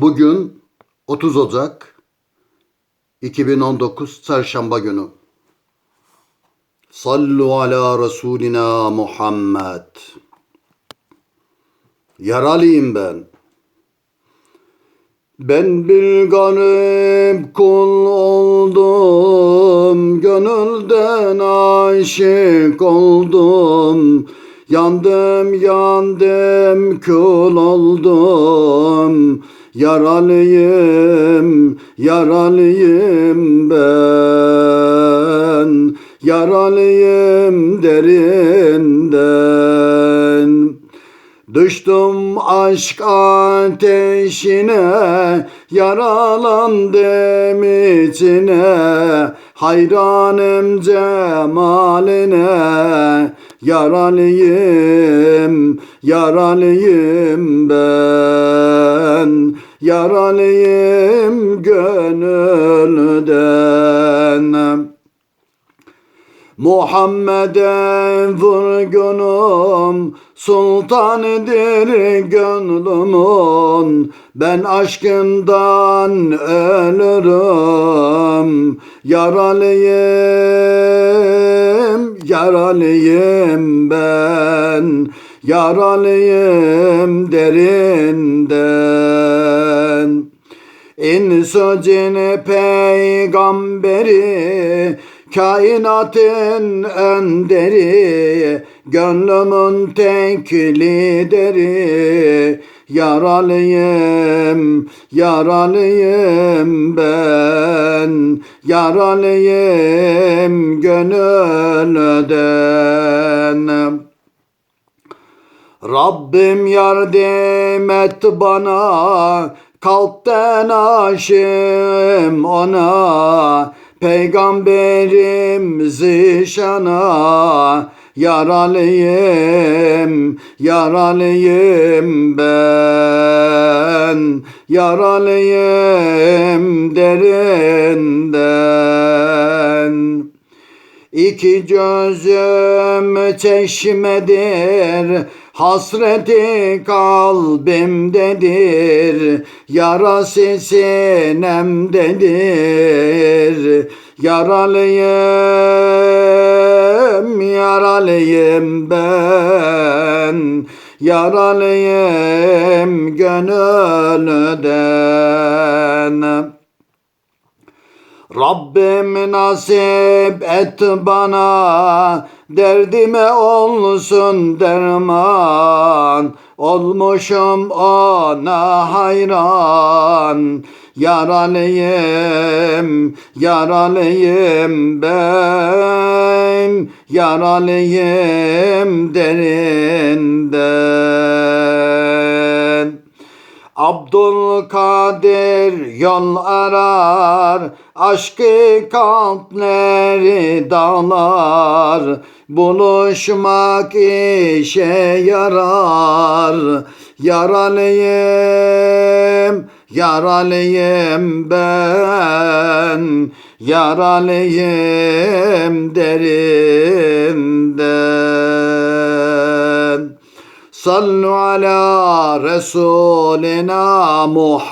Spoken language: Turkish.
Bugün 30 Ocak 2019 Çarşamba günü. Sallu ala Resulina Muhammed. Yaralıyım ben. Ben bir garip kul oldum, gönülden aşık oldum. Yandım yandım kul oldum, yaralıyım, yaralıyım ben. Yaralıyım derinden. Düştüm aşk ateşine, yaralandım içine, hayranım cemaline, yaralıyım, yaralıyım ben, yaralıyım gönülden. Muhammed'e vurgunum, sultanıdır gönlümün. Ben aşkından ölürüm, yaralıyım, yaralıyım yaralıyım derinden. İnsu cini peygamberi, kainatın önderi, gönlümün tek lideri, yaralıyım, yaralıyım ben, yaralıyım gönülden. Rabbim yardım et bana, kalpten aşığım ona, Peygamberim zişana, yaralıyım, yaralıyım ben, yaralıyım derinden. İki gözüm çeşmedir, hasreti kalbimdedir, yarası sinemdedir. Yaralıyım, yaralıyım ben, yaralıyım gönülden. Rabbim nasip et bana derdime olsun derman. Olmuşum ona hayran yaralıyım yaralıyım ben. Yaralıyım derinden Abdülkadir yol arar, aşkı kalpleri dağlar, buluşmak işe yarar. Yaralıyım, yaralıyım ben, yaralıyım derinden. Sallu ala Resulina Muhammed.